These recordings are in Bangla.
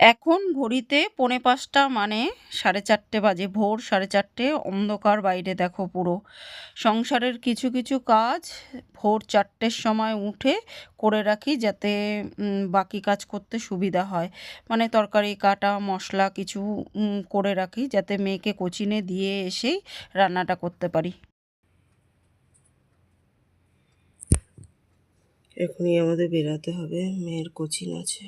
এখন ঘড়িতে পৌনে পাঁচটা মানে সাড়ে চারটে বাজে, ভোর সাড়ে চারটে, অন্ধকার বাইরে দেখো পুরো। সংসারের কিছু কিছু কাজ ভোর চারটের সময় উঠে করে রাখি যাতে বাকি কাজ করতে সুবিধা হয়। মানে তরকারি, কাটা, মশলা কিছু করে রাখি যাতে মেয়েকে কোচিনে দিয়ে এসেই রান্নাটা করতে পারি। এখনই আমাদের বেরাতে হবে, মেয়ের কোচিং আছে।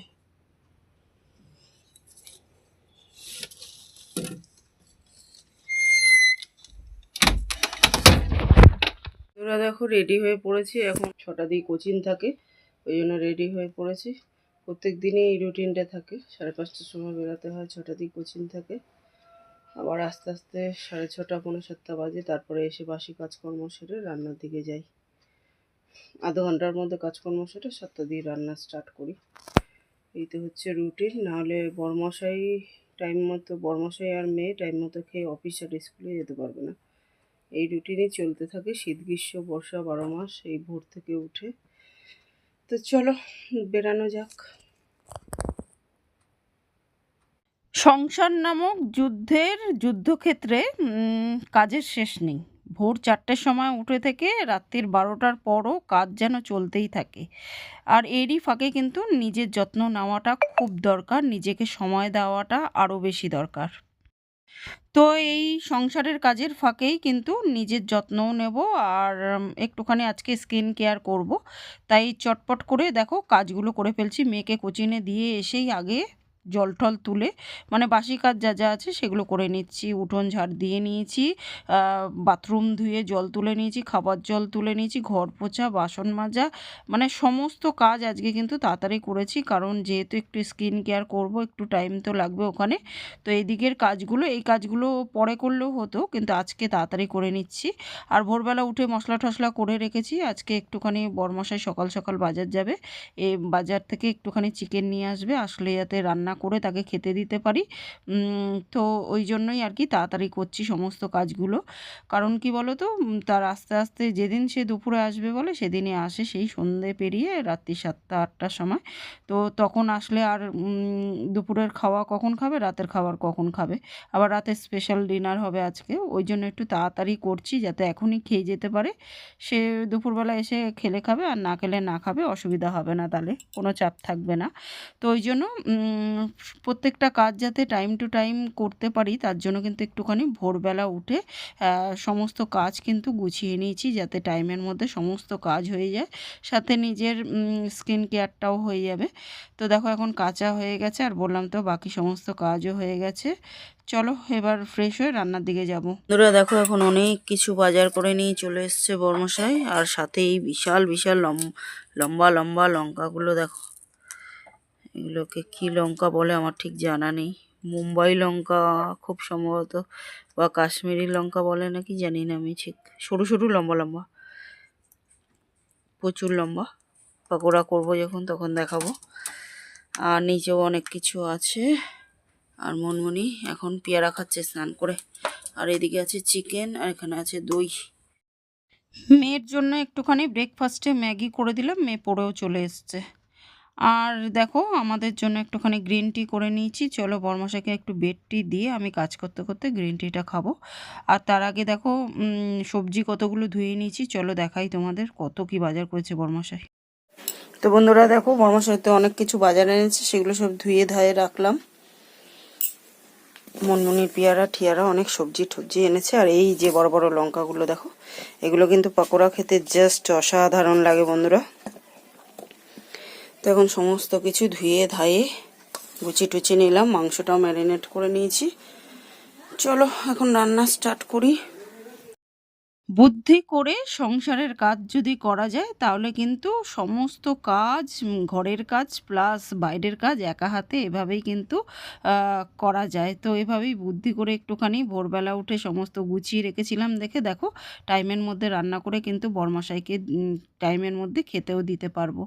ওরা দেখো রেডি হয়ে পড়েছি। এখন ছটা দিয়ে কোচিং থাকে, ওই জন্য রেডি হয়ে পড়েছি। প্রত্যেক দিনই এই রুটিনটা থাকে। সাড়ে পাঁচটার সময় বেরোতে হয়, ছটা দিয়ে কোচিং থাকে। আবার আস্তে আস্তে সাড়ে ছটা, পৌনে সাতটা বাজে। তারপরে এসে বাসি কাজকর্ম সেরে রান্নার দিকে যাই। আধ ঘণ্টার মধ্যে কাজকর্ম সেরে সাতটা দিয়ে রান্না স্টার্ট করি। এই তো হচ্ছে রুটিন নাহলে বরমশাই টাইম মতো বর্মশাই আর মেয়ে টাইম মতো খেয়ে অফিস আর স্কুলে যেতে পারবে না। এই রুটিনই চলতে থাকে শীত, গ্রীষ্ম, বর্ষা, বারো মাস, এই ভোর থেকে উঠে। তো চলো বেরানো যাক। সংসার নামক যুদ্ধের, যুদ্ধক্ষেত্রে কাজের শেষ নেই। ভোর চারটের সময় উঠে থেকে রাত্রির বারোটার পরও কাজ যেন চলতেই থাকে। আর এরই ফাঁকে কিন্তু নিজের যত্ন নেওয়াটা খুব দরকার, নিজেকে সময় দেওয়াটা আরও বেশি দরকার। তো এই সংসারের কাজের ফাঁকেই কিন্তু নিজের যত্নও নেব আর একটুখানি আজকে স্কিন কেয়ার করব। তাই চটপট করে দেখো কাজগুলো করে ফেলছি, মেয়েকে কোচিনে দিয়ে এসেই আগে জল টল তুলে মানে বাসি কাজ যা যা আছে সেগুলো করে নিচ্ছি। উঠোন ঝাড় দিয়ে নিয়েছি বাথরুম ধুয়ে জল তুলে নিয়েছি, খাবার জল তুলে নিয়েছি, ঘর পোছা, বাসন মাজা মানে সমস্ত কাজ আজকে কিন্তু তাড়াতাড়ি করেছি কারণ যেহেতু একটু স্কিন কেয়ার করব, একটু টাইম তো লাগবে ওখানে। তো এদিকের কাজগুলো, এই কাজগুলো পরে করলেও হতো কিন্তু আজকে তাড়াতাড়ি করে নিচ্ছি। আর ভোরবেলা উঠে মশলা টশলা করে রেখেছি, আজকে একটুখানি বরমশাই সকাল সকাল বাজার যাবে। এ বাজার থেকে একটুখানি চিকেন নিয়ে আসবে, আসলে যাতে রান্না করে তাকে খেতে দিতে পারি। তো ওই জন্যই আর কি তাড়াতাড়ি করছি সমস্ত কাজগুলো। কারণ কি বলো তো তার আস্তে আস্তে যেদিন সে দুপুরে আসবে বলে সেদিনই আসে সেই সন্ধে পেরিয়ে রাত্রি সাতটা, আটটার সময়। তো তখন আসলে আর দুপুরের খাওয়া কখন খাবে? রাতের খাবার কখন খাবে? আবার রাতে স্পেশাল ডিনার হবে আজকে। ওই জন্য একটু তাড়াতাড়ি করছি যাতে এখনই খেয়ে যেতে পারে। সে দুপুরবেলা এসে খেলে খাবে আর না খেলে না খাবে অসুবিধা হবে না তাহলে। কোনো চাপ থাকবে না। তো ওই জন্য প্রত্যেকটা কাজ যাতে টাইম টু টাইম করতে পারি, তার জন্য কিন্তু একটুখানি ভোরবেলা উঠে সমস্ত কাজ কিন্তু গুছিয়ে নিয়েছি যাতে টাইমের মধ্যে সমস্ত কাজ হয়ে যায়। সাথে নিজের স্কিন কেয়ারটাও হয়ে যাবে। তো দেখো এখন কাঁচা হয়ে গেছে, আর বললাম তো বাকি সমস্ত কাজও হয়ে গেছে। চলো এবার ফ্রেশ হয়ে রান্নার দিকে যাব। বন্ধুরা দেখো এখন অনেক কিছু বাজার করে নিয়ে চলে এসছে বর্মশাই, আর সাথে এই বিশাল বিশাল লম- লম্বা লম্বা লঙ্কাগুলো দেখো। এগুলোকে কি লঙ্কা বলে আমার ঠিক জানা নেই। মুম্বাই লঙ্কা খুব সম্ভবত বা কাশ্মীরি লঙ্কা বলে নাকি জানি না আমি ঠিক। সরু সরু লম্বা লম্বা। প্রচুর লম্বা। পকোড়া করব যখন তখন দেখাবো। আর নিচেও অনেক কিছু আছে। আর মনমনি এখন পেয়ারা খাচ্ছে স্নান করে। আর এদিকে আছে চিকেন আর এখানে আছে দই। মেয়ের জন্য একটুখানি ব্রেকফাস্টে ম্যাগি করে দিলাম, মেয়ে পড়েও চলে এসছে। আর দেখো, আমাদের জন্য একটুখানি গ্রিন টি করে নিয়েছি। চলো বরমশাইকে একটু বেড টি দিয়ে আমি কাজ করতে করতে গ্রিন টিটা খাব। আর তার আগে দেখো সবজি কতগুলো ধুয়ে নিয়েছি। চলো দেখাই তোমাদের কত কি বাজার করেছে বরমশাই। তো বন্ধুরা দেখো, বর্মশাই তো অনেক কিছু বাজারে এনেছে, সেগুলো সব ধুয়ে ধায়ে রাখলাম। মনমনির পেয়ারা, ঠিয়ারা অনেক সবজি টবজি এনেছে। আর এই যে বড় বড় লঙ্কাগুলো দেখো, এগুলো কিন্তু পাকোড়া খেতে জাস্ট অসাধারণ লাগে বন্ধুরা। তো এখন সমস্ত কিছু ধুয়ে ধায়ে গুচি টুচি নিলাম, মাংসটাও ম্যারিনেট করে নিয়েছি। চলো, এখন রান্না স্টার্ট করি। বুদ্ধি করে সংসারের কাজ যদি করা যায়, তাহলে কিন্তু সমস্ত কাজ, ঘরের কাজ প্লাস বাইরের কাজ একা হাতে এভাবেই কিন্তু করা যায়। তো এভাবেই বুদ্ধি করে একটুখানি ভোরবেলা উঠে সমস্ত গুছিয়ে রেখেছিলাম দেখে দেখো টাইমের মধ্যে রান্না করে কিন্তু বরমশাইকে টাইমের মধ্যে খেতেও দিতে পারব।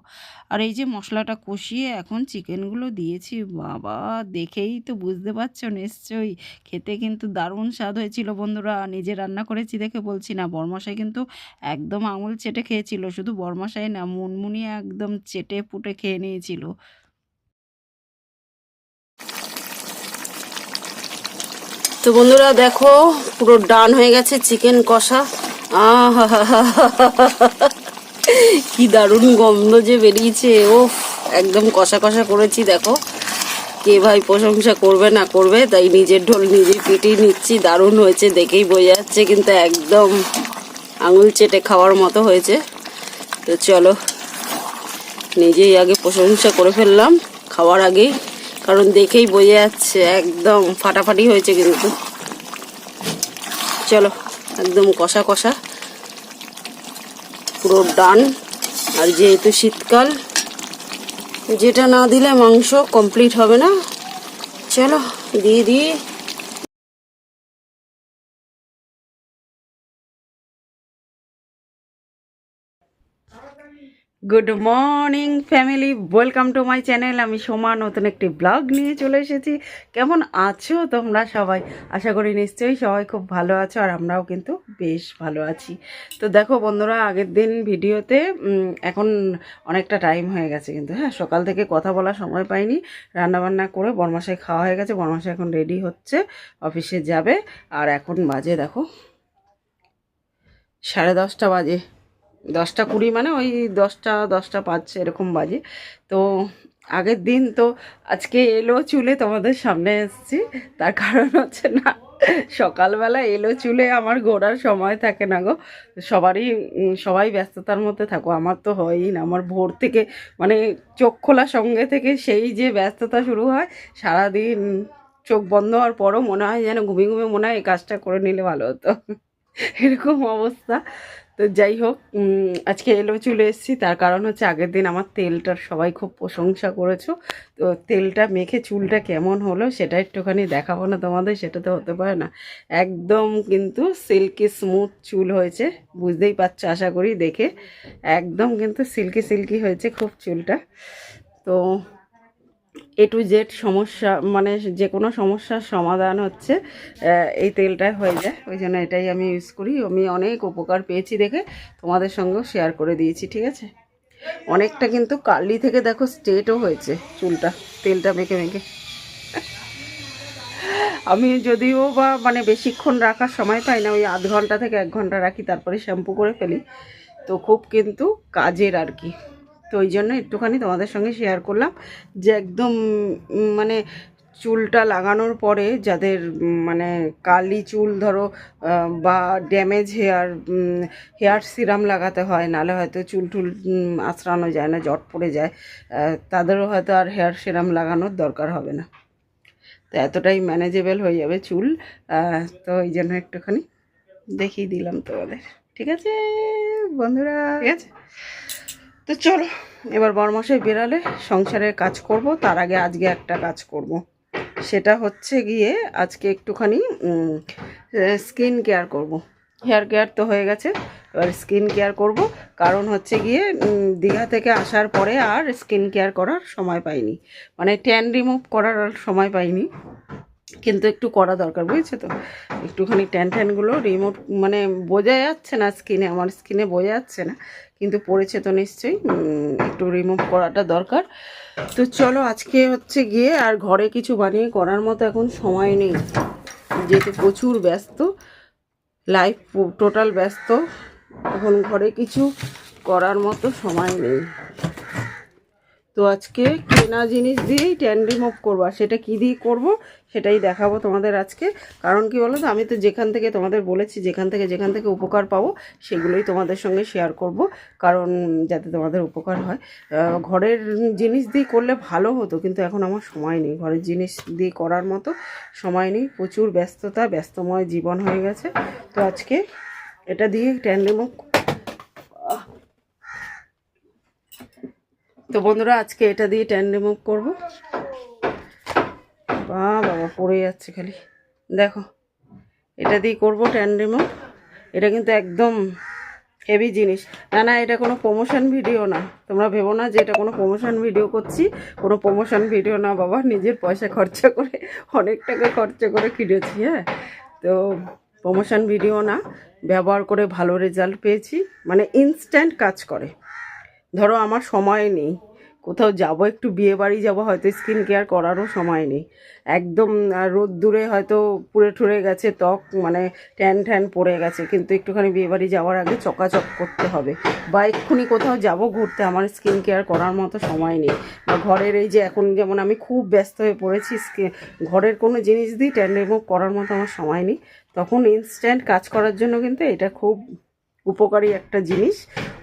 আর এই যে মশলাটা কষিয়ে এখন চিকেনগুলো দিয়েছি, বাবা, দেখেই তো বুঝতে পারছ নিশ্চয়ই। খেতে কিন্তু দারুণ স্বাদ হয়েছিল বন্ধুরা, নিজে রান্না করেছি দেখে বলছি না বরমশাই কিন্তু একদম আঙুল চেটে খেয়েছিল। শুধু বরমশাই না, মুনমুনি একদম চেটে পুটে খেয়ে নিয়েছিল। তো বন্ধুরা দেখো, পুরো ডান হয়ে গেছে চিকেন কষা। কি দারুণ গন্ধ যে বেরিয়েছে ও একদম কষা কষা করেছি, দেখো। কে ভাই প্রশংসা করবে না করবে, তাই নিজের ঢোল নিজে পিটিয়ে নিচ্ছি, দারুণ হয়েছে দেখেই বোঝা যাচ্ছে, কিন্তু একদম আঙুল চেটে খাওয়ার মতো হয়েছে। তো চলো, নিজেই আগে প্রশংসা করে ফেললাম, খাওয়ার আগেই, কারণ দেখেই বোঝা যাচ্ছে একদম ফাটাফাটি হয়েছে কিন্তু। চলো, একদম কষা কষা, পুরো ডান, আর যেহেতু শীতকাল যেটা না দিলে মাংস কমপ্লিট হবে না। চলো দিয়ে দিয়ে good morning family welcome to my channel আমি সোমা, নতুন একটি ব্লগ নিয়ে চলে এসেছি। কেমন আছো তোমরা সবাই? আশা করি নিশ্চয়ই সবাই খুব ভালো আছো আর আমরাও কিন্তু বেশ ভালো আছি। তো দেখো বন্ধুরা, আগের দিন ভিডিওতে এখন অনেকটা টাইম হয়ে গেছে কিন্তু হ্যাঁ? সকাল থেকে কথা বলার সময় পাইনি। রান্নাবান্না করে বরমাসায় খাওয়া হয়ে গেছে। বরমাসায় এখন রেডি হচ্ছে। অফিসে যাবে। আর এখন বাজে, দেখো, সাড়ে দশটা বাজে। দশটা কুড়ি মানে ওই দশটা দশটা পাঁচ এরকম বাজে। তো আগের দিন তো আজকে এলো চুলে তোমাদের সামনে এসেছি। তার কারণ হচ্ছে না, সকালবেলা এলো চুলে আমার ঘোরার সময় থাকে না গো। সবারই সবাই ব্যস্ততার মধ্যে থাকো, আমার তো হয়ই না। আমার ভোর থেকে মানে চোখ খোলা সঙ্গে থেকে সেই যে ব্যস্ততা শুরু হয়, সারাদিন চোখ বন্ধ হওয়ার পরও মনে হয় যেন ঘুমিয়ে ঘুমিয়ে মনে হয় এই কাজটা করে নিলে ভালো হতো। এরকম অবস্থা। তো যাই হোক আজকে এলো চলে এসেছি। তার কারণ হচ্ছে আগের দিন আমার তেলটার সবাই খুব প্রশংসা করেছ। তো তেলটা মেখে চুলটা কেমন হলো সেটা একটুখানি দেখাবো না তোমাদের, সেটা তো হতে পারে না। একদম কিন্তু সিল্কি স্মুথ চুল হয়েছে, বুঝতেই পারছ আশা করি দেখে। একদম কিন্তু সিল্কি সিল্কি হয়েছে খুব চুলটা। তো এ টু জেড সমস্যা মানে যে কোনো সমস্যার সমাধান হচ্ছে এই তেলটা হয়ে যায়। ওই জন্য এটাই আমি ইউজ করি। আমি অনেক উপকার পেয়েছি দেখে। তোমাদের সঙ্গেও শেয়ার করে দিয়েছি, ঠিক আছে? অনেকটা কিন্তু কার্লি থেকে দেখো স্ট্রেটও হয়েছে চুলটা, তেলটা মেখে মেখে। আমি যদিও বা মানে বেশিক্ষণ রাখার সময় পাই না, ওই আধ ঘণ্টা থেকে এক ঘণ্টা রাখি, তারপরে শ্যাম্পু করে ফেলি। তো খুব কিন্তু কাজের আর কি। তো ওই জন্য একটুখানি তোমাদের সঙ্গে শেয়ার করলাম যে একদম মানে চুলটা লাগানোর পরে যাদের মানে কালি চুল ধরো বা ড্যামেজ হেয়ার হেয়ার সিরাম লাগাতে হয় নাহলে হয়তো চুল টুল আঁচড়ানো যায় না, জট পড়ে যায় তাদেরও হয়তো আর হেয়ার সিরাম লাগানোর দরকার হবে না। তো এতটাই ম্যানেজেবল হয়ে যাবে চুল তো এই জন্য একটুখানি দেখিয়ে দিলাম তোমাদের। ঠিক আছে, বন্ধুরা। ঠিক আছে। তো চলো, এবার বরমাসে বেরালে সংসারের কাজ করব, তার আগে আজকে একটা কাজ করব। সেটা হচ্ছে গিয়ে আজকে একটুখানি স্কিন কেয়ার করব। হেয়ার কেয়ার তো হয়ে গেছে, এবার স্কিন কেয়ার করব। কারণ হচ্ছে গিয়ে দীঘা থেকে আসার পরে আর স্কিন কেয়ার করার সময় পাইনি। মানে ট্যান রিমুভ করার আর সময় পাইনি। কিন্তু একটু করা দরকার, বুঝেছ তো? একটুখানি ট্যান ট্যানগুলো রিমোট মানে বোঝা যাচ্ছে না স্কিনে আমার স্কিনে বোঝা যাচ্ছে না, কিন্তু পড়েছে তো নিশ্চয়ই একটু রিমুভ করাটা দরকার। তো চলো আজকে হচ্ছে গিয়ে আর ঘরে কিছু বানিয়ে করার মতো এখন সময় নেই। যেহেতু প্রচুর ব্যস্ত লাইফ টোটাল ব্যস্ত, এখন ঘরে কিছু করার মতো সময় নেই। তো আজকে কেনা জিনিস দিয়েই ট্যান রিমুভ করব, আর সেটা কী দিয়ে করব? সেটাই দেখাবো তোমাদের আজকে। কারণ কি বলো তো আমি তো যেখান থেকে তোমাদের বলেছি, যেখান থেকে যেখান থেকে উপকার পাবো, সেগুলোই তোমাদের সঙ্গে শেয়ার করব। কারণ যাতে তোমাদের উপকার হয়। ঘরের জিনিস দিয়ে করলে ভালো হতো, কিন্তু এখন আমার সময় নেই। ঘরের জিনিস দিয়ে করার মতো সময় নেই। প্রচুর ব্যস্ততা, ব্যস্তময় জীবন হয়ে গেছে। তো আজকে এটা দিয়ে ট্যান রিমুভ তো বন্ধুরা, আজকে এটা দিয়ে ট্যান রিমুভ করব। বা বাবা, পড়ে যাচ্ছে খালি। দেখো, এটা দিয়ে করব ট্যান এটা কিন্তু একদম হেভি জিনিস। না না, এটা কোনো প্রমোশন ভিডিও না। তোমরা ভেবো না যে এটা কোনো প্রমোশন ভিডিও করছি। কোনো প্রমোশন ভিডিও না, বাবা, নিজের পয়সা খরচা করে, অনেক টাকা খরচা করে কিনেছি হ্যাঁ? তো প্রমোশন ভিডিও না, ব্যবহার করে ভালো রেজাল্ট পেয়েছি। মানে ইনস্ট্যান্ট কাজ করে। ধরো, আমার সময় নেই। কোথাও যাব একটু বিয়ে বাড়ি যাব হয়তো স্কিন কেয়ার করারও সময় নেই। একদম আহ, রোদ্দুরে হয়তো পুড়ে ঠুরে গেছে ত্বক মানে ট্যান ট্যান পড়ে গেছে কিন্তু একটুখানি বিয়ে বাড়ি যাওয়ার আগে চকাচক করতে হবে। বা এক্ষুনি কোথাও যাব ঘুরতে আমার স্কিন কেয়ার করার মতো সময় নেই। বা ঘরের এই যে এখন যেমন আমি খুব ব্যস্ত হয়ে পড়েছি ঘরের কোনো জিনিস দিই ট্যান রিমুভ করার মতো আমার সময় নেই তখন ইনস্ট্যান্ট কাজ করার জন্য কিন্তু এটা খুব উপকারী একটা জিনিস,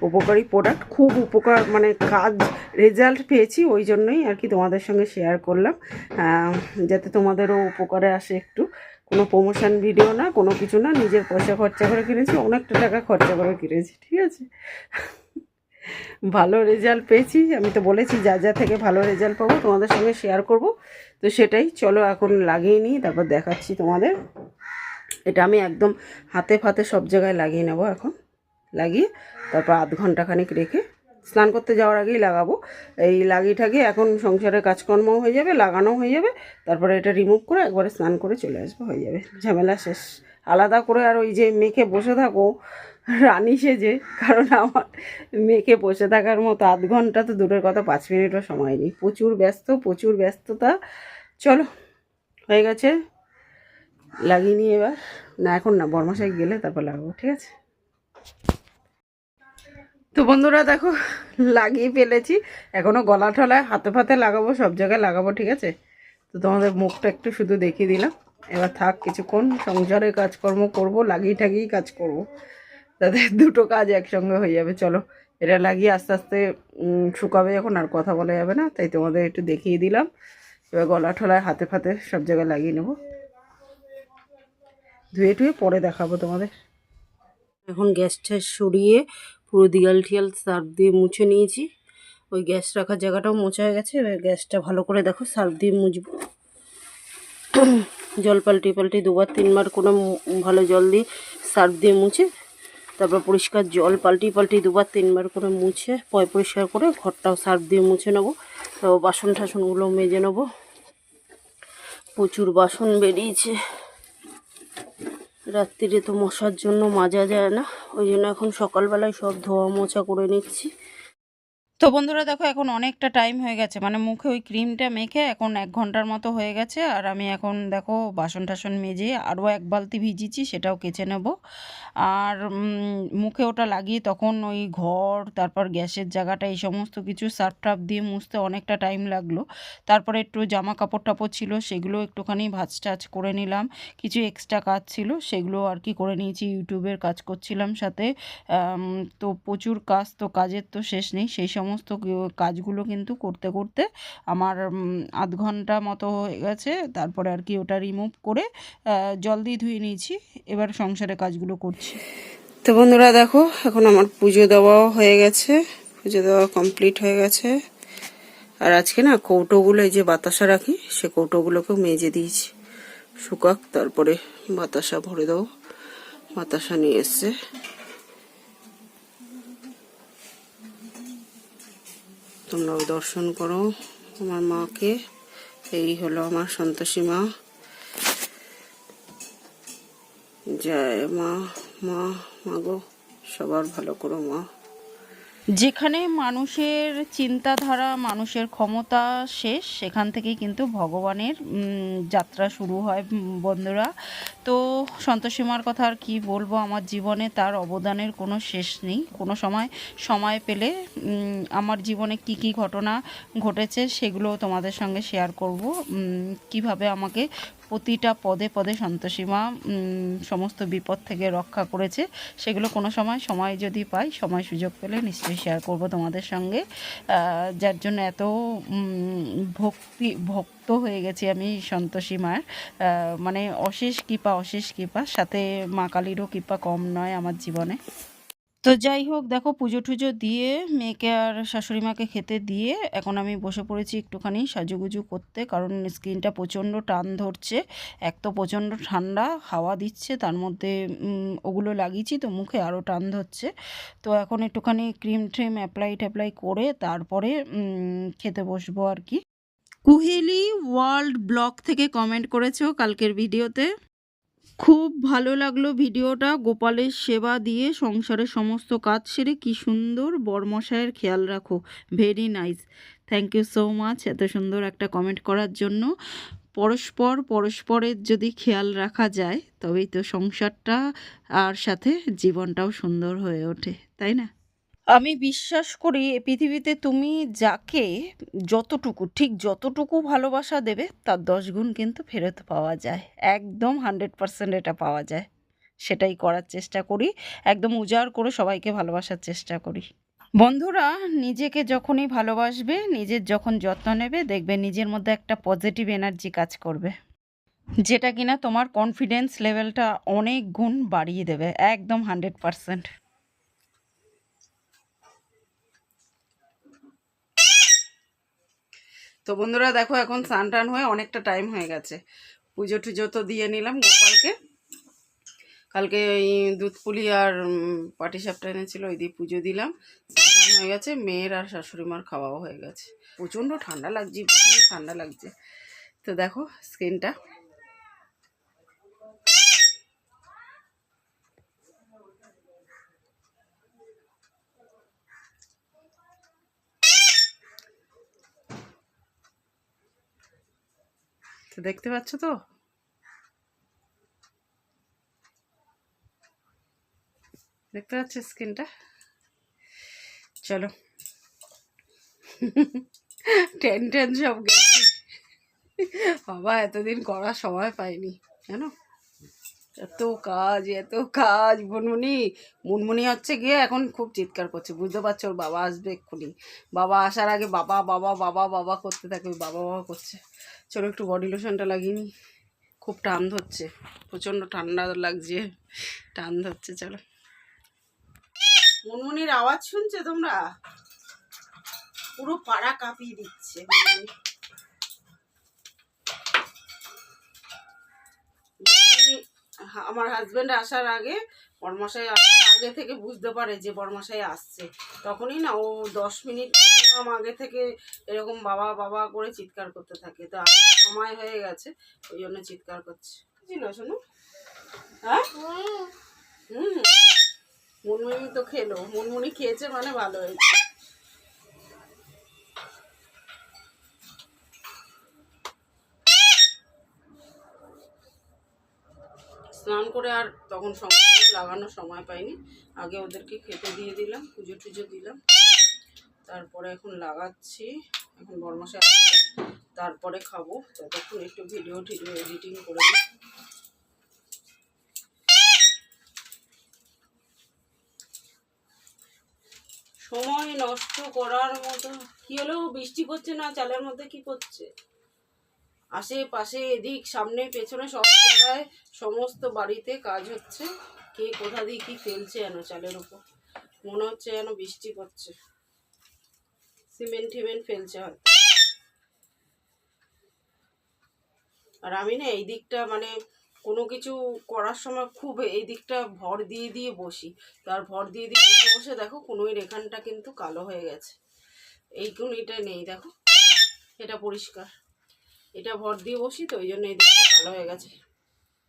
উপকারী প্রোডাক্ট খুব উপকার মানে কাজ রেজাল্ট পেয়েছি, ওই জন্যই আর কি তোমাদের সঙ্গে শেয়ার করলাম। যাতে তোমাদেরও উপকারে আসে একটু। কোনো প্রমোশন ভিডিও না, কোনো কিছু না, নিজের পয়সা খরচা করে কিনেছি, অনেকটা টাকা খরচা করে কিনেছি, ঠিক আছে? ভালো রেজাল্ট পেয়েছি, আমি তো বলেছি, যা যা থেকে ভালো রেজাল্ট পাবো, তোমাদের সঙ্গে শেয়ার করব। তো সেটাই, চলো এখন লাগিয়ে নিই, তারপর দেখাচ্ছি তোমাদের। এটা আমি একদম হাতে ফাতে সব জায়গায় লাগিয়ে নেব এখন। লাগিয়ে তারপর আধ ঘণ্টা খানিক রেখে স্নান করতে যাওয়ার আগেই লাগাবো। এই লাগিয়ে ঠাকিয়ে এখন সংসারের কাজকর্ম হয়ে যাবে লাগানো হয়ে যাবে। তারপরে এটা রিমুভ করে একবারে স্নান করে চলে আসব, হয়ে যাবে। ঝামেলা শেষ। আলাদা করে আর ওই যে মেখে বসে থাকো, রানী সেজে, কারণ আমার মেখে বসে থাকার মতো আধ ঘণ্টা তো দূরের কথা, পাঁচ মিনিটও সময় নেই। প্রচুর ব্যস্ত, প্রচুর ব্যস্ততা। চলো, হয়ে গেছে। লাগিয়ে নিই এবার। না, এখন না, বর্মাশাই গেলে তারপর লাগাবো, ঠিক আছে? তো বন্ধুরা দেখো, লাগিয়ে ফেলেছি। এখনও গলা ঠলায়, হাতে ফাতে লাগাবো, সব জায়গায় লাগাবো, ঠিক আছে? তো তোমাদের মুখটা একটু শুধু দেখিয়ে দিলাম। এবার থাক, কিছুক্ষণ সংসারে কাজকর্ম করব, লাগিয়ে টাগিয়ে কাজ করব। তাতে দুটো কাজ একসঙ্গে হয়ে যাবে, চলো। এটা লাগিয়ে আস্তে আস্তে শুকাবে যখন আর কথা বলা যাবে না। তাই তোমাদের একটু দেখিয়ে দিলাম। এবার গলা ঠলায়, হাতে ফাতে সব জায়গায় লাগিয়ে নেব। ধুয়ে টুয়ে পরে দেখাবো তোমাদের। এখন গ্যাসটা সরিয়ে পুরো দিয়াল ঠিয়াল সার্ফ দিয়ে মুছে নিয়েছি। ওই গ্যাস রাখার জায়গাটাও মোছা হয়ে গেছে, এবার গ্যাসটা ভালো করে দেখো সার্ফ দিয়ে মুছবো। জল পাল্টি পাল্টি দুবার তিনবার মু- ভালো জল দিয়ে সার্ফ দিয়ে মুছে, তারপর পরিষ্কার জল পাল্টি পাল্টি দুবার তিনবার করে মুছে, পয় পরিষ্কার করে ঘরটাও সার্ফ দিয়ে মুছে নেব। তো বাসন টাসনগুলো মেজে নেব। প্রচুর বাসন বেরিয়েছে। রাত্রিরে তো মশার জন্য মাজা যায় না। ওই জন্য এখন সকালবেলায় সব ধোয়া মোছা করে নিচ্ছি। তো বন্ধুরা দেখো, এখন অনেকটা টাইম হয়ে গেছে। মানে মুখে ওই ক্রিমটা মেখে এখন এক ঘণ্টার মতো হয়ে গেছে। আর আমি এখন দেখো বাসন টাসন মেজে আরও এক বালতি ভিজিয়েছি, সেটাও কেচে নেব। আর মুখে ওটা লাগিয়ে তখন ওই ঘর, তারপর গ্যাসের জায়গাটা, এই সমস্ত কিছু সার্ফ টাফ দিয়ে মুছতে অনেকটা টাইম লাগল। তারপরে একটু জামা কাপড় টাপড় ছিল, সেগুলো একটুখানি ভাজ টাজ করে নিলাম। কিছু এক্সট্রা কাজ ছিল, সেগুলো আর কি করে নিয়েছি। ইউটিউবের কাজ করছিলাম সাথে। তো প্রচুর কাজ, তো কাজের তো শেষ নেই, সেই সমস্ত কাজগুলো কিন্তু করতে করতে আমার আধ ঘণ্টা মতো হয়ে গেছে। তারপরে আর কি ওটা রিমুভ করে জল দিয়ে ধুয়ে নিয়েছি। এবার সংসারে কাজগুলো করছি। তো বন্ধুরা দেখো, এখন আমার পুজো দেওয়াও হয়ে গেছে। পুজো দেওয়া কমপ্লিট হয়ে গেছে। আর আজকে না কৌটোগুলো, এই যে বাতাসা রাখি, সে কৌটোগুলোকেও মেজে দিয়েছি। শুকাক, তারপরে বাতাসা ভরে দেবো বাতাসা নিয়ে এসছে। তোমরাও দর্শন করো। আমার মাকে। এই হলো আমার সন্তোষী মা। জয় মা মা মাগো সবার ভালো করো মা। যেখানে মানুষের চিন্তাধারা, মানুষের ক্ষমতা শেষ, সেখান থেকেই কিন্তু ভগবানের যাত্রা শুরু হয় বন্ধুরা। তো সন্তোষীমার কথা আর কি বলব, আমার জীবনে তার অবদানের কোনো শেষ নেই। কোনো সময় সময় পেলে আমার জীবনে কি কি ঘটনা ঘটেছে সেগুলো তোমাদের সঙ্গে শেয়ার করব। কীভাবে আমাকে প্রতিটা পদে পদে সন্তোষীমা সমস্ত বিপদ থেকে রক্ষা করেছে। সেগুলো কোনো সময় সময় যদি পাই, সময় সুযোগ পেলে নিশ্চয়ই শেয়ার করব তোমাদের সঙ্গে। যার জন্য এত ভক্তি, ভক্ত হয়ে গেছি আমি সন্তোষী মার। মানে অশেষ কৃপা অশেষ কৃপা। সাথে মা কালীরও কৃপা কম নয় আমার জীবনে। তো যাই হোক, দেখো পুজো টুজো দিয়ে মেয়েকে আর শাশুড়ি মাকে খেতে দিয়ে এখন আমি বসে পড়েছি একটুখানি সাজুগুজু করতে, কারণ স্কিনটা প্রচণ্ড টান ধরছে। এক তো প্রচণ্ড ঠান্ডা, হাওয়া দিচ্ছে, তার মধ্যে ওগুলো লাগিয়েছি তো মুখে আরও টান ধরছে। তো এখন একটুখানি ক্রিম ট্রিম অ্যাপ্লাই ট্যাপ্লাই করে তারপরে খেতে বসবো আর কি। কুহেলি ওয়ার্ল্ড ব্লগ থেকে কমেন্ট করেছ কালকের ভিডিওতে? খুব ভালো লাগল ভিডিওটা। গোপালের সেবা দিয়ে সংসারের সমস্ত কাজ সেরে কি সুন্দর বর্মশায়ের খেয়াল রাখো। Very nice thank you so much এত সুন্দর একটা কমেন্ট করার জন্য। পরস্পর পরস্পরের যদি খেয়াল রাখা যায়, তবেই তো সংসারটা আর সাথে জীবনটাও সুন্দর হয়ে ওঠে। তাই না? আমি বিশ্বাস করি এ পৃথিবীতে তুমি যাকে যতটুকু, ঠিক যতটুকু ভালোবাসা দেবে, তার দশ গুণ কিন্তু ফেরত পাওয়া যায়। একদম হান্ড্রেড পার্সেন্ট এটা পাওয়া যায়। সেটাই করার চেষ্টা করি, একদম উজাড় করে সবাইকে ভালোবাসার চেষ্টা করি। বন্ধুরা, নিজেকে যখনই ভালোবাসবে, নিজের যখন যত্ন নেবে, দেখবে নিজের মধ্যে একটা পজিটিভ এনার্জি কাজ করবে। যেটা কিনা তোমার কনফিডেন্স লেভেলটা অনেক গুণ বাড়িয়ে দেবে, একদম হান্ড্রেড পারসেন্ট তো বন্ধুরা দেখো এখন স্নান টান হয়ে অনেকটা টাইম হয়ে গেছে। পুজো টুজো তো দিয়ে নিলাম গোপালকে। কালকে ওই দুধ পুলি আর পাটি সাপটা এনেছিল, ওই দিয়ে পুজো দিলাম। স্নান হয়ে গেছে, মেয়ের আর শাশুড়ি মার খাওয়াও হয়ে গেছে। প্রচণ্ড ঠান্ডা লাগছে প্রচণ্ড ঠান্ডা লাগছে। তো দেখো স্কিনটা তো দেখতে পাচ্ছ তো? দেখতে পাচ্ছ স্কিনটা? চলো। টেন টেন সব গেছে। বাবা, এতদিন করা সময় পাইনি, জানো? এত কাজ এত কাজ। মুনমুনি মুনমুনি হচ্ছে গিয়ে এখন খুব চিৎকার করছে। বুঝতে পারছ, ওর বাবা আসবে এক্ষুনি। বাবা আসার আগে বাবা বাবা বাবা বাবা করতে থাকে বাবা বাবা করছে। চলো একটু বডি লোশনটা লাগিয়ে নিই। খুব টান ধরছে, প্রচণ্ড ঠান্ডা লাগছে, টান ধরছে, চলো। মুনমুনির আওয়াজ শুনছে তোমরা? পুরো পাড়া কাঁপিয়ে দিচ্ছে আমার হাজবেন্ড আসার আগে বরমশাই আসার আগে থেকে বুঝতে পারে যে বরমশাই আসছে। তখনই না ও দশ মিনিট আগে থেকে এরকম বাবা বাবা করে চিৎকার করতে থাকে। তো সময় হয়ে গেছে ওই জন্য চিৎকার করছে। ছিল শোনো হ্যাঁ? হুম। মুনমুনি তো খেলো। মুনমুনি খেয়েছে মানে ভালো হয়েছে। করে আর তখন সঙ্গে লাগানোর সময় পাইনি। আগে ওদেরকে খেতে দিয়ে দিলাম, পুজো টুজো দিলাম। তারপরে এখন লাগাচ্ছি, এখন বরমাসে আসছে। তারপরে খাব, ততক্ষণ একটু ভিডিও টিডিও এডিটিং করে দিই। সময় নষ্ট করার মতো কি হলো? বৃষ্টি করছে না? চালের মধ্যে কি করছে আশেপাশে, এদিক, সামনে, পেছনে সব জায়গায় সমস্ত বাড়িতে কাজ হচ্ছে। কে কোথা দিয়ে কি ফেলছে যেন চালের উপর। মনে হচ্ছে যেন বৃষ্টি পড়ছে। সিমেন্ট টিমেন্ট ফেলছে হয়তো। আর আমি না এই দিকটা মানে কোনো কিছু করার সময় খুব এই দিকটা ভর দিয়ে দিয়ে বসি। তার ভর দিয়ে দিয়ে বসে বসে দেখো কোনোই রেখানটা কিন্তু কালো হয়ে গেছে। এই কোনোটা নেই, দেখো। এটা পরিষ্কার। এটা ভর দিয়ে বসি তো, ওই জন্য এই দিকটা কালো হয়ে গেছে।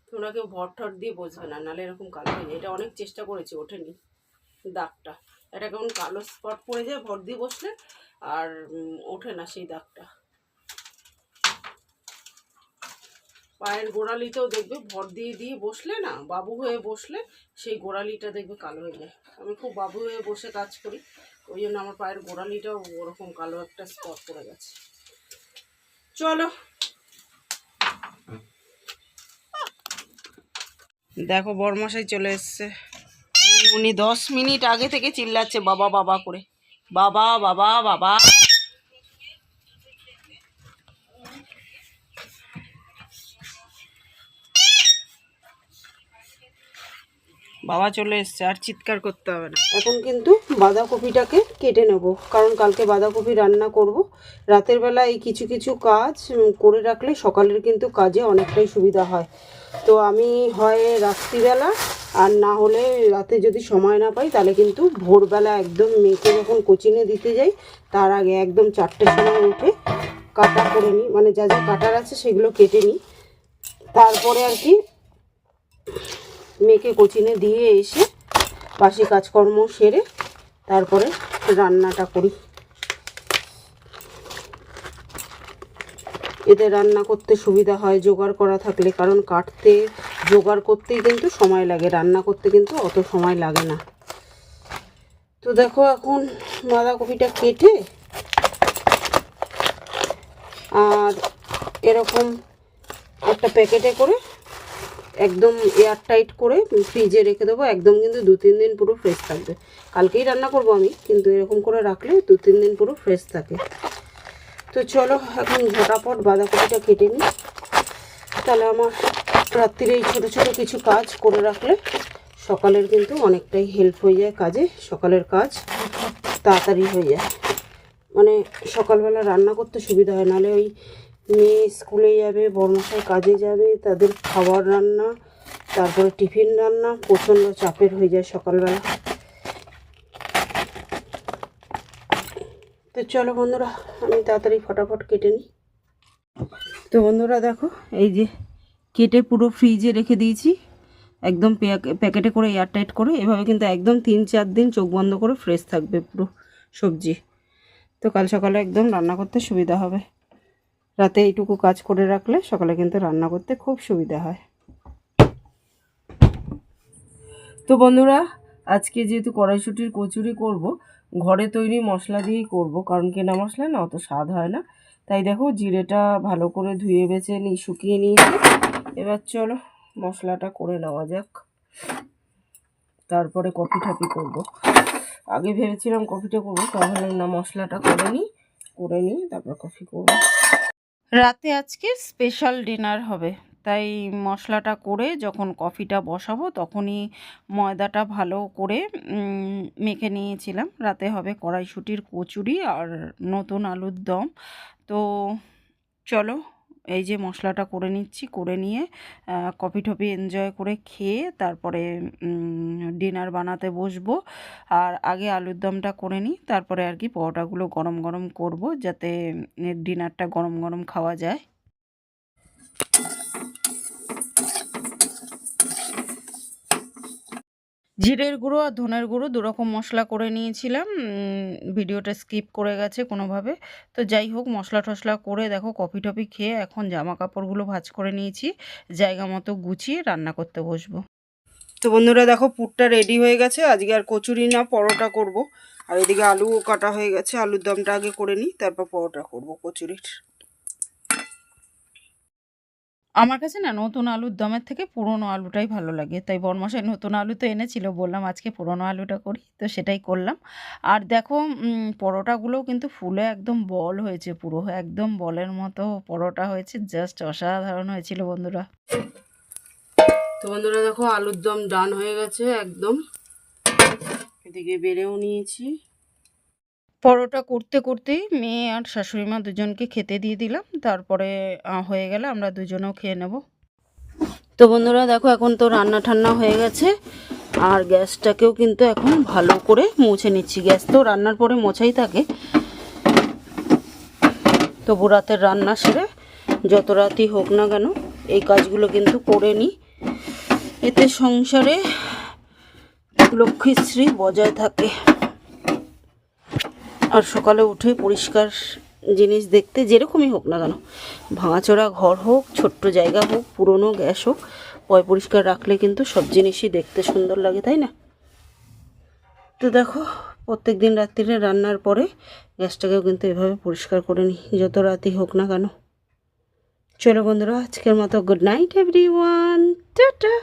তোমরা কেউ ভর ঠর দিয়ে বসবে না নাহলে এরকম কালো হয়ে যায়। এটা অনেক চেষ্টা করেছি, ওঠেনি দাগটা। এটা কেমন কালো স্পট পড়ে যায়, ভর দিয়ে বসলে আর ওঠে না সেই দাগটা। পায়ের গোড়ালিতেও দেখবে ভর দিয়ে দিয়ে বসলে না, বাবু হয়ে বসলে সেই গোড়ালিটা দেখবে কালো হয়ে যায়। আমি খুব বাবু হয়ে বসে কাজ করি, ওই জন্য আমার পায়ের গোড়ালিটাও ওরকম কালো একটা স্পট পড়ে গেছে। চলো। দেখো বরমশাই চলে এসছে। উনি দশ মিনিট আগে থেকে চিল্লাচ্ছে বাবা বাবা করে। বাবা বাবা বাবা। বাবা চলে এসছে, আর চিৎকার করতে হবে না। এখন কিন্তু বাঁধাকপিটাকে কেটে নেব, কারণ কালকে বাঁধাকপি রান্না করব। রাতের বেলা এই কিছু কিছু কাজ করে রাখলে সকালের কিন্তু কাজে অনেকটাই সুবিধা হয়। তো আমি হয় রাত্রিবেলা, আর না হলে রাতে যদি সময় না পাই, তাহলে কিন্তু ভোরবেলা একদম মেয়েকে যখন কোচিংয়ে দিতে যাই, তার আগে একদম চারটের সময় উঠে কাটা করে নিই। মানে যা যা কাটার আছে সেগুলো কেটে নিই। তারপরে আর কি মেয়েকে কোচিনে দিয়ে এসে বাসি কাজকর্ম সেরে তারপরে রান্নাটা করি। এতে রান্না করতে সুবিধা হয়, জোগাড় করা থাকলে, কারণ কাটতে, জোগাড় করতেই কিন্তু সময় লাগে, রান্না করতে কিন্তু অত সময় লাগে না। তো দেখো এখন বাঁধাকপিটা কেটে আর এরকম একটা প্যাকেটে করে একদম এয়ার টাইট করে ফ্রিজে রেখে দেবো, একদম কিন্তু দু তিন দিন পুরো ফ্রেশ থাকবে। কালকেই রান্না করব আমি, কিন্তু এরকম করে রাখলে দু তিন দিন পুরো ফ্রেশ থাকে। তো চলো, এখন ঝটাপট বাঁধাকপিটা কেটে নিই। তাহলে আমার রাত্রিরে এই ছোটো ছোটো কিছু কাজ করে রাখলে সকালের কিন্তু অনেকটাই হেল্প হয়ে যায় কাজে, সকালের কাজ তাড়াতাড়ি হয়ে যায়। মানে সকালবেলা রান্না করতে সুবিধা হয়, নাহলে ওই মেয়ে স্কুলে যাবে বর্মশাই কাজে যাবে, তাদের খাবার রান্না, তারপরে টিফিন রান্না, প্রচণ্ড চাপের হয়ে যায় সকালবেলা। তো চলো বন্ধুরা, আমি তাড়াতাড়ি ফটাফট কেটে নিই। তো বন্ধুরা দেখো, এই যে কেটে পুরো ফ্রিজে রেখে দিয়েছি। একদম প্যাক- প্যাকেটে করে এয়ারটাইট করে, এভাবে কিন্তু একদম তিন চার দিন চোখ বন্ধ করে ফ্রেশ থাকবে পুরো সবজি। তো কাল সকালে একদম রান্না করতে সুবিধা হবে। রাতে এইটুকু কাজ করে রাখলে সকালে কিন্তু রান্না করতে খুব সুবিধা হয়। তো বন্ধুরা, আজকে যেহেতু কড়াইশুটির কচুরি করব, ঘরে তৈরি মশলা দিয়েই করব, কারণ কেনা মশলা না অত স্বাদ হয় না। তাই দেখো, জিরেটা ভালো করে ধুয়ে বেছে নিই শুকিয়ে নিয়েছি। এবার চলো, মশলাটা করে নেওয়া যাক। তারপরে কফি টফি করব। আগে ভেবেছিলাম কফিটা করব, তাহলে না, মশলাটা করে নিই করে নিই তারপর কফি করব। রাতে আজকে স্পেশাল ডিনার হবে। তাই মশলাটা করে যখন কফিটা বসাবো তখনই ময়দাটা ভালো করে মেখে নিয়েছিলাম। রাতে হবে কড়াইশুটির কচুরি আর নতুন আলুর দম। তো চলো এই যে মশলাটা করে নিচ্ছি, করে নিয়ে কফি টফি এনজয় করে খেয়ে তারপরে ডিনার বানাতে বসবো। আর আগে আলুর দমটা করে নিই, তারপরে আর কি পরোটাগুলো গরম গরম করব যাতে ডিনারটা গরম গরম খাওয়া যায়। জিরের গুঁড়ো আর ধনের গুঁড়ো দুরকম মশলা করে নিয়েছিলাম। ভিডিওটা স্কিপ করে গেছে কোনোভাবে। তো যাই হোক, মশলা টশলা করে দেখো, কফি টফি খেয়ে এখন জামা কাপড়গুলো ভাজ করে নিয়েছি। জায়গা মতো গুছিয়ে রান্না করতে বসবো। তো বন্ধুরা দেখো, পুরটা রেডি হয়ে গেছে। আজকে আর কচুরি না, পরোটা করব। আর এদিকে আলুও কাটা হয়ে গেছে। আলুর দমটা আগে করে নিই, তারপর পরোটা করব কচুরির। আমার কাছে না নতুন আলুর দমের থেকে পুরনো আলুটাই ভালো লাগে। তাই বরমশাই নতুন আলু তো এনেছিল, বললাম আজকে পুরনো আলুটা করি, তো সেটাই করলাম। আর দেখো পরোটাগুলোও কিন্তু ফুলে একদম বল হয়েছে পুরো, একদম বলের মতো পরোটা হয়েছে জাস্ট অসাধারণ হয়েছিল বন্ধুরা। তো বন্ধুরা দেখো, আলুর দম ডান হয়ে গেছে একদম। এদিকে বেড়েও নিয়েছি। পরোটা করতে করতেই মেয়ে আর শাশুড়ি মা দুজনকে খেতে দিয়ে দিলাম। তারপরে হয়ে গেলে আমরা দুজনেও খেয়ে নেব। তো বন্ধুরা, দেখো, এখন তো রান্না ঠান্না হয়ে গেছে। আর গ্যাসটাকেও কিন্তু এখন ভালো করে মুছে নিচ্ছি। গ্যাস তো রান্নার পরে মোছাই থাকে। তবু রাতের রান্না সেরে যত রাতই হোক না কেন এই কাজগুলো কিন্তু করে নিই। এতে সংসারে লক্ষ্মীশ্রী বজায় থাকে। আর সকালে উঠে পরিষ্কার জিনিস দেখতে যেরকমই হোক না কেন, ভাঙাচোরা ঘর হোক, ছোট্ট জায়গা হোক, পুরনো গ্যাস হোক, পয় পরিষ্কার রাখলে কিন্তু সব জিনিসই দেখতে সুন্দর লাগে, তাই না? তো দেখো, প্রত্যেক দিন রাত্রিরে রান্নার পরে গ্যাসটাকেও কিন্তু এভাবে পরিষ্কার করে নিই, যত রাতই হোক না কেন। চলো বন্ধুরা, আজকের মতো good night everyone tata.